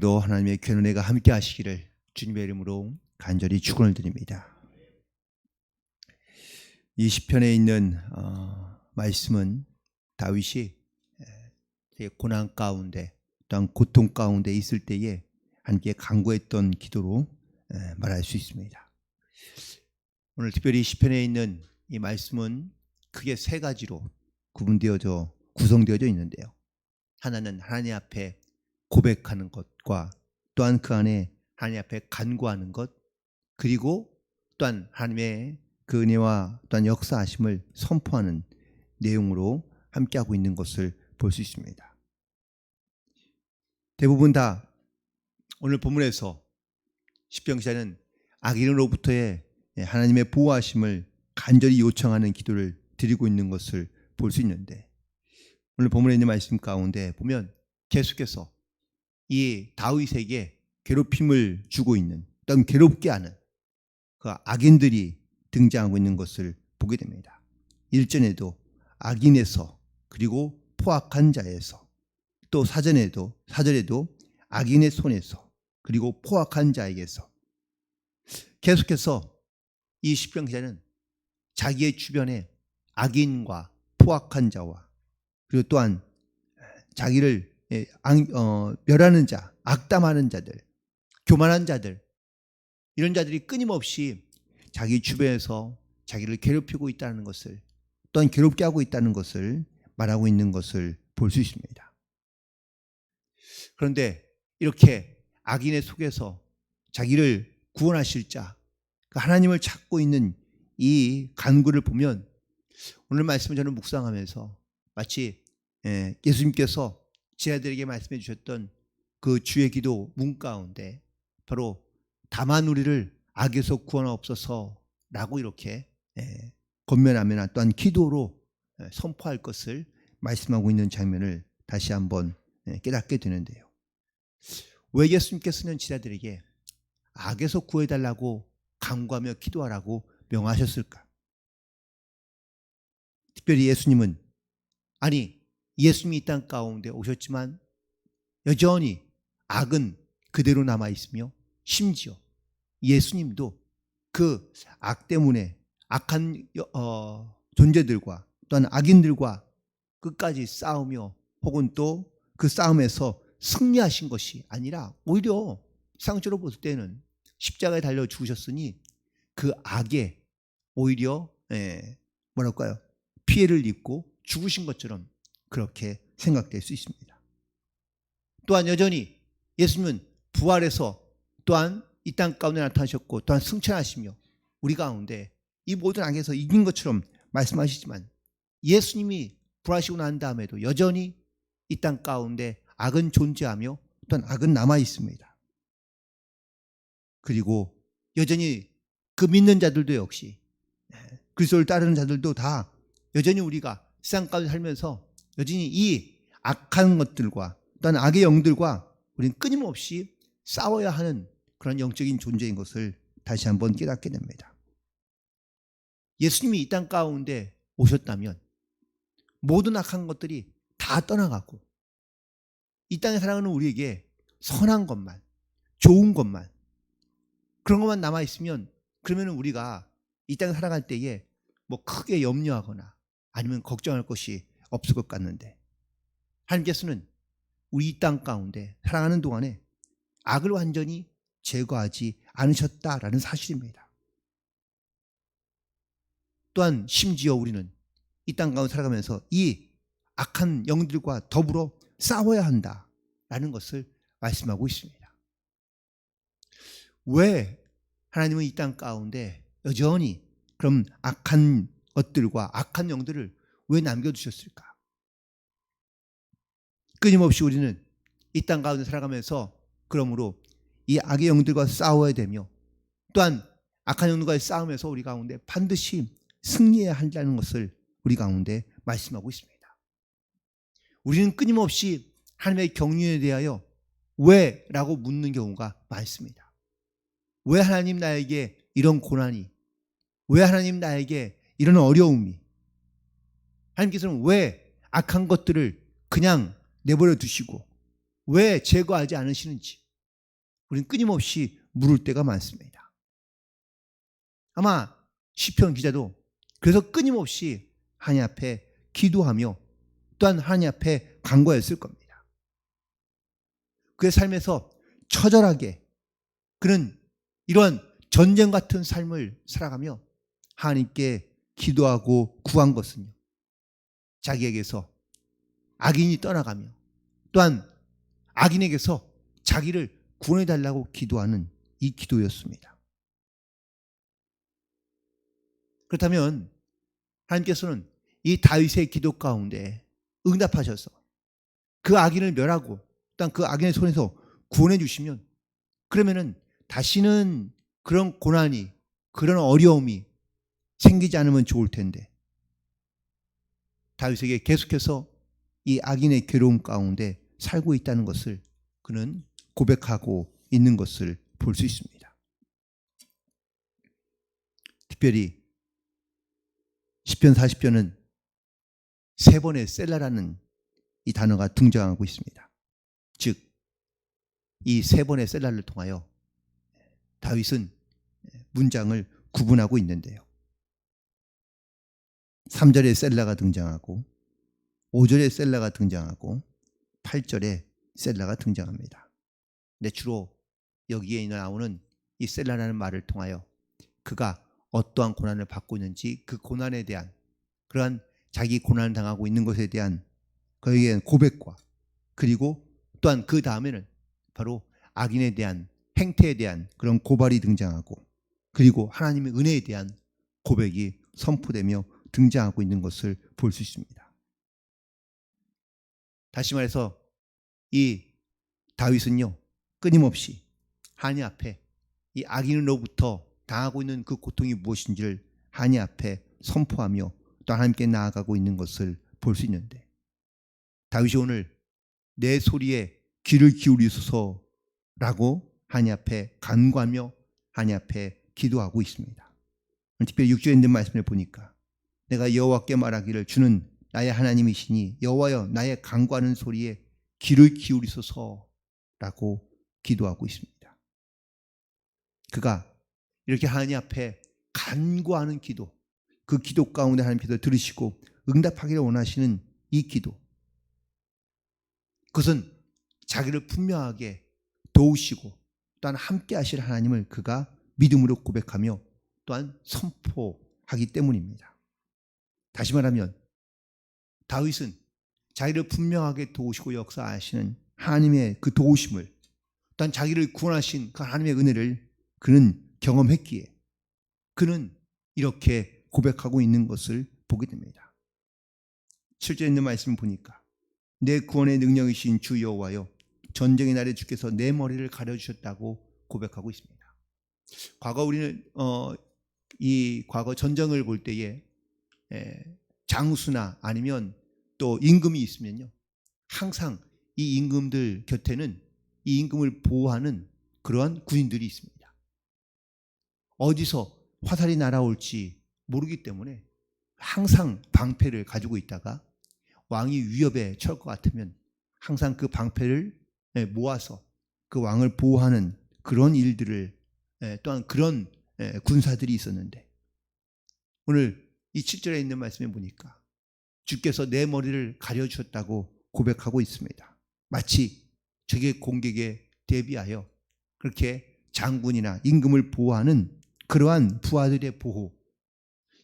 또 하나님의 귀한 은혜가 함께 하시기를 주님의 이름으로 간절히 축원을 드립니다. 이 시편에 있는 어, 말씀은 다윗이 고난 가운데 또한 고통 가운데 있을 때에 함께 간구했던 기도로 에, 말할 수 있습니다. 오늘 특별히 시편에 있는 이 말씀은 크게 세 가지로 구분되어져 구성되어져 있는데요. 하나는 하나님 앞에 고백하는 것과 또한 그 안에 하나님 앞에 간구하는 것 그리고 또한 하나님의 그 은혜와 또한 역사하심을 선포하는 내용으로 함께하고 있는 것을 볼 수 있습니다. 대부분 다 오늘 본문에서 기자는 악인으로부터의 하나님의 보호하심을 간절히 요청하는 기도를 드리고 있는 것을 볼 수 있는데 오늘 본문에 있는 말씀 가운데 보면 계속해서 이 다윗에게 괴롭힘을 주고 있는 또는 괴롭게 하는 그 악인들이 등장하고 있는 것을 보게 됩니다. 1절에도 악인에서 그리고 포악한 자에서 또 사전에도 사절에도 악인의 손에서 그리고 포악한 자에게서 계속해서 이 시편 기자는 자기의 주변에 악인과 포악한 자와 그리고 또한 자기를 예, 악- 어, 멸하는 자, 악담하는 자들, 교만한 자들 이런 자들이 끊임없이 자기 주변에서 자기를 괴롭히고 있다는 것을 또한 괴롭게 하고 있다는 것을 말하고 있는 것을 볼 수 있습니다. 그런데 이렇게 악인의 속에서 자기를 구원하실 자, 그 하나님을 찾고 있는 이 간구를 보면 오늘 말씀을 저는 묵상하면서 마치 예, 예수님께서 제 아들에게 말씀해 주셨던 그 주의 기도 문 가운데 바로 다만 우리를 악에서 구원하옵소서라고 이렇게 예, 건면하면 또한 기도로 예, 선포할 것을 말씀하고 있는 장면을 다시 한번 예, 깨닫게 되는데요. 왜 예수님께서는 지자들에게 악에서 구해달라고 간구하며 기도하라고 명하셨을까? 특별히 예수님은 아니 예수님이 이 땅 가운데 오셨지만 여전히 악은 그대로 남아 있으며 심지어 예수님도 그 악 때문에 악한 어, 존재들과 또한 악인들과 끝까지 싸우며 혹은 또 그 싸움에서 승리하신 것이 아니라 오히려 상처로 볼 때는 십자가에 달려 죽으셨으니 그 악에 오히려 예, 뭐랄까요? 피해를 입고 죽으신 것처럼 그렇게 생각될 수 있습니다. 또한 여전히 예수님은 부활해서 또한 이 땅 가운데 나타나셨고 또한 승천하시며 우리 가운데 이 모든 악에서 이긴 것처럼 말씀하시지만 예수님이 부활하시고 난 다음에도 여전히 이 땅 가운데 악은 존재하며 또한 악은 남아 있습니다. 그리고 여전히 그 믿는 자들도 역시 예, 그리스도를 따르는 자들도 다 여전히 우리가 세상 가운데 살면서 여전히 이 악한 것들과 또한 악의 영들과 우리는 끊임없이 싸워야 하는 그런 영적인 존재인 것을 다시 한번 깨닫게 됩니다. 예수님이 이 땅 가운데 오셨다면 모든 악한 것들이 다 떠나가고 이 땅에 살아가는 우리에게 선한 것만, 좋은 것만 그런 것만 남아 있으면 그러면 우리가 이 땅에 살아갈 때에 뭐 크게 염려하거나 아니면 걱정할 것이 없을 것 같는데 하나님께서는 우리 이땅 가운데 살아가는 동안에 악을 완전히 제거하지 않으셨다라는 사실입니다. 또한 심지어 우리는 이 땅 가운데 살아가면서 이 악한 영들과 더불어 싸워야 한다라는 것을 말씀하고 있습니다. 왜 하나님은 이 땅 가운데 여전히 그럼 악한 것들과 악한 영들을 왜 남겨두셨을까? 끊임없이 우리는 이 땅 가운데 살아가면서 그러므로 이 악의 영들과 싸워야 되며 또한 악한 영들과의 싸움에서 우리 가운데 반드시 승리해야 한다는 것을 우리 가운데 말씀하고 있습니다. 우리는 끊임없이 하나님의 경륜에 대하여 왜? 라고 묻는 경우가 많습니다. 왜 하나님 나에게 이런 고난이? 왜 하나님 나에게 이런 어려움이? 하나님께서는 왜 악한 것들을 그냥 내버려 두시고 왜 제거하지 않으시는지 우리는 끊임없이 물을 때가 많습니다. 아마 시편 기자도 그래서 끊임없이 하나님 앞에 기도하며 또한 하나님 앞에 간구했을 겁니다. 그의 삶에서 처절하게 그는 이러한 전쟁 같은 삶을 살아가며 하나님께 기도하고 구한 것은요. 자기에게서 악인이 떠나가며 또한 악인에게서 자기를 구원해 달라고 기도하는 이 기도였습니다. 그렇다면 하나님께서는 이 다윗의 기도 가운데 응답하셔서 그 악인을 멸하고 또한 그 악인의 손에서 구원해 주시면 그러면은 다시는 그런 고난이 그런 어려움이 생기지 않으면 좋을 텐데 다윗에게 계속해서 이 악인의 괴로움 가운데 살고 있다는 것을 그는 고백하고 있는 것을 볼 수 있습니다. 특별히 10편 40편은 세 번의 셀라라는 이 단어가 등장하고 있습니다. 즉, 이 세 번의 셀라를 통하여 다윗은 문장을 구분하고 있는데요. 3절에 셀라가 등장하고 5절에 셀라가 등장하고 8절에 셀라가 등장합니다. 근데 주로 여기에 나오는 이 셀라라는 말을 통하여 그가 어떠한 고난을 받고 있는지 그 고난에 대한 그러한 자기 고난을 당하고 있는 것에 대한 그에게 고백과 그리고 또한 그 다음에는 바로 악인에 대한 행태에 대한 그런 고발이 등장하고 그리고 하나님의 은혜에 대한 고백이 선포되며 등장하고 있는 것을 볼 수 있습니다. 다시 말해서 이 다윗은요 끊임없이 하나님 앞에 이 악인으로부터 당하고 있는 그 고통이 무엇인지를 하나님 앞에 선포하며 또 하나님께 나아가고 있는 것을 볼 수 있는데 다윗이 오늘 내 소리에 귀를 기울이소서라고 하나님 앞에 간구하며 하나님 앞에 기도하고 있습니다. 특별히 6절에 있는 말씀을 보니까 내가 여호와께 말하기를 주는 나의 하나님이시니 여호와여 나의 간구하는 소리에 귀를 기울이소서라고 기도하고 있습니다. 그가 이렇게 하나님 앞에 간구하는 기도, 그 기도 가운데 하나님께서 들으시고 응답하기를 원하시는 이 기도. 그것은 자기를 분명하게 도우시고 또한 함께 하실 하나님을 그가 믿음으로 고백하며 또한 선포하기 때문입니다. 다시 말하면 다윗은 자기를 분명하게 도우시고 역사하시는 하나님의 그 도우심을 또한 자기를 구원하신 그 하나님의 은혜를 그는 경험했기에 그는 이렇게 고백하고 있는 것을 보게 됩니다. 7절에 있는 말씀 보니까 내 구원의 능력이신 주 여호와여 전쟁의 날에 주께서 내 머리를 가려 주셨다고 고백하고 있습니다. 과거 우리는 어, 이 과거 전쟁을 볼 때에 에, 장수나 아니면 또 임금이 있으면요. 항상 이 임금들 곁에는 이 임금을 보호하는 그러한 군인들이 있습니다. 어디서 화살이 날아올지 모르기 때문에 항상 방패를 가지고 있다가 왕이 위협에 처할 것 같으면 항상 그 방패를 예, 모아서 그 왕을 보호하는 그런 일들을 예, 또한 그런 예, 군사들이 있었는데 오늘 이 7절에 있는 말씀에 보니까 주께서 내 머리를 가려주셨다고 고백하고 있습니다. 마치 적의 공격에 대비하여 그렇게 장군이나 임금을 보호하는 그러한 부하들의 보호,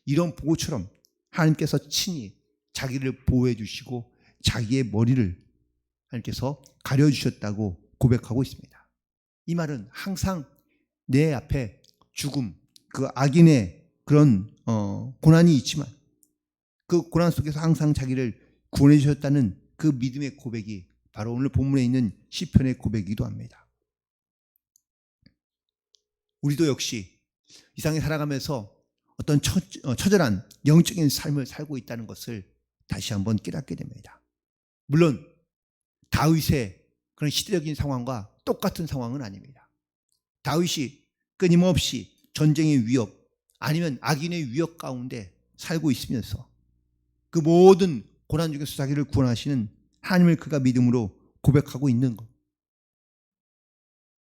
이런 보호처럼 하나님께서 친히 자기를 보호해 주시고 자기의 머리를 하나님께서 가려 주셨다고 고백하고 있습니다. 이 말은 항상 내 앞에 죽음, 그 악인의 그런 어, 고난이 있지만 그 고난 속에서 항상 자기를 구원해 주셨다는 그 믿음의 고백이 바로 오늘 본문에 있는 시편의 고백이기도 합니다. 우리도 역시 이 세상에 살아가면서 어떤 처, 어, 처절한 영적인 삶을 살고 있다는 것을 다시 한번 깨닫게 됩니다. 물론 다윗의 그런 시대적인 상황과 똑같은 상황은 아닙니다. 다윗이 끊임없이 전쟁의 위협 아니면 악인의 위협 가운데 살고 있으면서 그 모든 고난 중에서 자기를 구원하시는 하나님을 그가 믿음으로 고백하고 있는 것.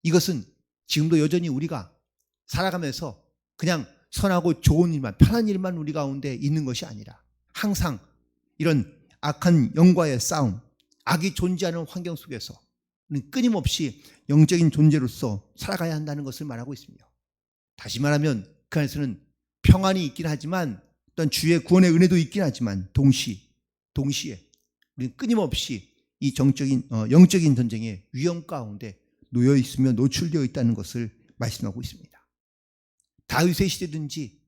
이것은 지금도 여전히 우리가 살아가면서 그냥 선하고 좋은 일만 편한 일만 우리 가운데 있는 것이 아니라 항상 이런 악한 영과의 싸움, 악이 존재하는 환경 속에서 끊임없이 영적인 존재로서 살아가야 한다는 것을 말하고 있습니다. 다시 말하면 그 안에서는 평안이 있긴 하지만 어떤 주의 구원의 은혜도 있긴 하지만 동시 동시에 우리는 끊임없이 이 정적인 어, 영적인 전쟁의 위험 가운데 놓여 있으며 노출되어 있다는 것을 말씀하고 있습니다. 다윗의 시대든지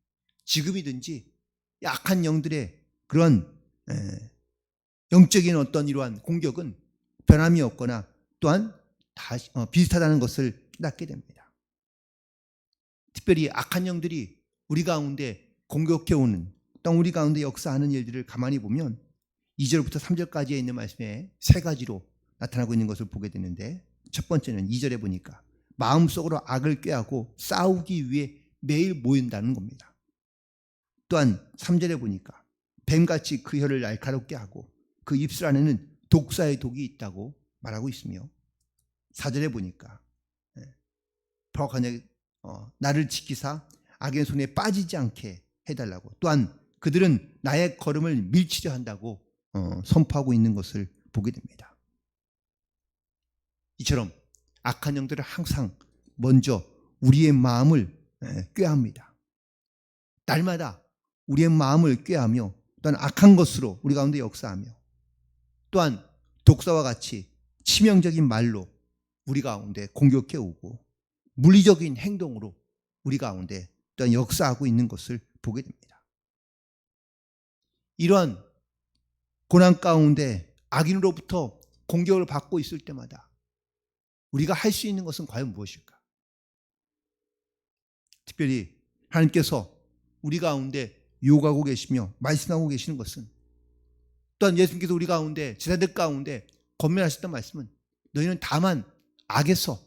지금이든지 약한 영들의 그런 에, 영적인 어떤 이러한 공격은 변함이 없거나 또한 다 어, 비슷하다는 것을 깨닫게 됩니다. 특별히 악한 영들이 우리 가운데 공격해 오는 또 우리 가운데 역사하는 일들을 가만히 보면 2절부터 3절까지에 있는 말씀에 세 가지로 나타나고 있는 것을 보게 되는데 첫 번째는 2절에 보니까 마음속으로 악을 꾀하고 싸우기 위해 매일 모인다는 겁니다. 또한 3절에 보니까 뱀같이 그 혀를 날카롭게 하고 그 입술 안에는 독사의 독이 있다고 말하고 있으며 4절에 보니까 버럭하게 어, 나를 지키사 악의 손에 빠지지 않게 해달라고 또한 그들은 나의 걸음을 밀치려 한다고 어, 선포하고 있는 것을 보게 됩니다. 이처럼 악한 영들은 항상 먼저 우리의 마음을 예, 꾀합니다. 날마다 우리의 마음을 꾀하며 또한 악한 것으로 우리 가운데 역사하며 또한 독사와 같이 치명적인 말로 우리 가운데 공격해 오고 물리적인 행동으로 우리 가운데 또한 역사하고 있는 것을 보게 됩니다. 이러한 고난 가운데 악인으로부터 공격을 받고 있을 때마다 우리가 할 수 있는 것은 과연 무엇일까? 특별히 하나님께서 우리 가운데 요구하고 계시며 말씀하고 계시는 것은 또한 예수님께서 우리 가운데 제자들 가운데 권면하셨던 말씀은 너희는 다만 악에서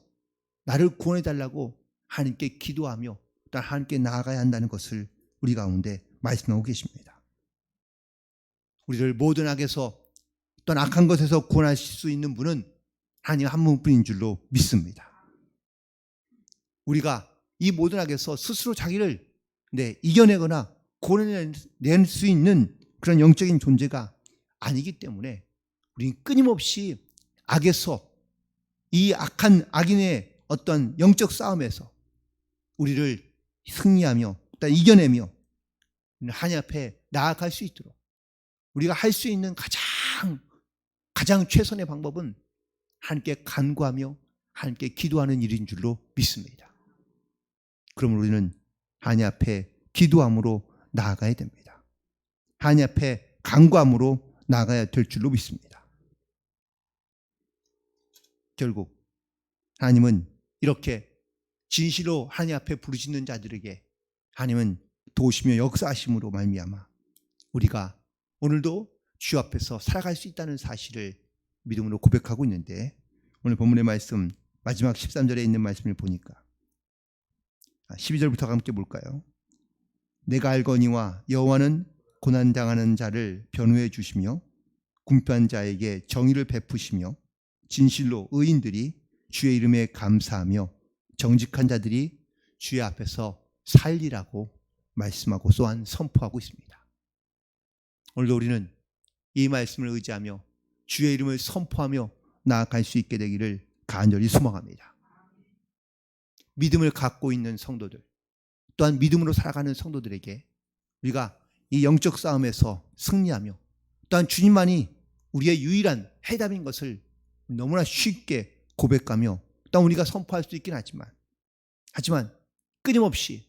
나를 구원해 달라고 하나님께 기도하며 또한 하나님께 나아가야 한다는 것을 우리 가운데 말씀하고 계십니다. 우리를 모든 악에서 또한 악한 것에서 구원하실 수 있는 분은 하나님 한 분뿐인 줄로 믿습니다. 우리가 이 모든 악에서 스스로 자기를 네, 이겨내거나 고려낼 수 있는 그런 영적인 존재가 아니기 때문에 우리는 끊임없이 악에서 이 악한 악인의 어떤 영적 싸움에서 우리를 승리하며 또 이겨내며 하나님 앞에 나아갈 수 있도록 우리가 할 수 있는 가장 가장 최선의 방법은 하나님께 간구하며 하나님께 기도하는 일인 줄로 믿습니다. 그러면 우리는 하나님 앞에 기도함으로 나아가야 됩니다. 하나님 앞에 간구함으로 나아가야 될 줄로 믿습니다. 결국 하나님은 이렇게 진실로 하나님 앞에 부르짖는 자들에게 하나님은 도우시며 역사하심으로 말미암아 우리가 오늘도 주 앞에서 살아갈 수 있다는 사실을 믿음으로 고백하고 있는데 오늘 본문의 말씀 마지막 13절에 있는 말씀을 보니까 12절부터 아, 함께 볼까요? 내가 알거니와 여호와는 고난 당하는 자를 변호해 주시며 궁핍한 자에게 정의를 베푸시며 진실로 의인들이 주의 이름에 감사하며 정직한 자들이 주의 앞에서 살리라고 말씀하고 또한 선포하고 있습니다. 오늘도 우리는 이 말씀을 의지하며 주의 이름을 선포하며 나아갈 수 있게 되기를 간절히 소망합니다. 믿음을 갖고 있는 성도들, 또한 믿음으로 살아가는 성도들에게 우리가 이 영적 싸움에서 승리하며 또한 주님만이 우리의 유일한 해답인 것을 너무나 쉽게 고백하며 또한 우리가 선포할 수 있긴 하지만 하지만 끊임없이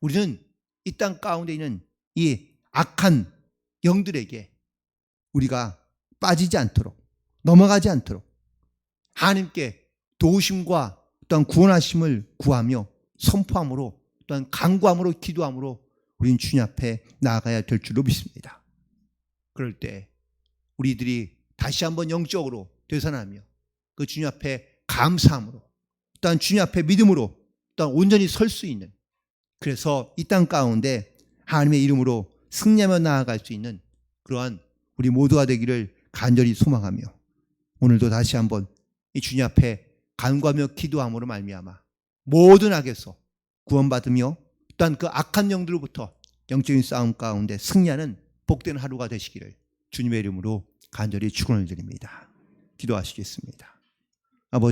우리는 이 땅 가운데 있는 이 악한 영들에게 우리가 빠지지 않도록 넘어가지 않도록 하나님께 도우심과 또한 구원하심을 구하며 선포함으로 또한 강구함으로 기도함으로 우리는 주님 앞에 나아가야 될 줄로 믿습니다. 그럴 때 우리들이 다시 한번 영적으로 되살아나며 그 주님 앞에 감사함으로 또한 주님 앞에 믿음으로 또한 온전히 설 수 있는 그래서 이 땅 가운데 하나님의 이름으로 승리하며 나아갈 수 있는 그러한 우리 모두가 되기를 간절히 소망하며 오늘도 다시 한번 이 주님 앞에 간구하며 기도함으로 말미암아 모든 악에서 구원받으며 또한 그 악한 영들로부터 영적인 싸움 가운데 승리하는 복된 하루가 되시기를 주님의 이름으로 간절히 축원을 드립니다. 기도하시겠습니다.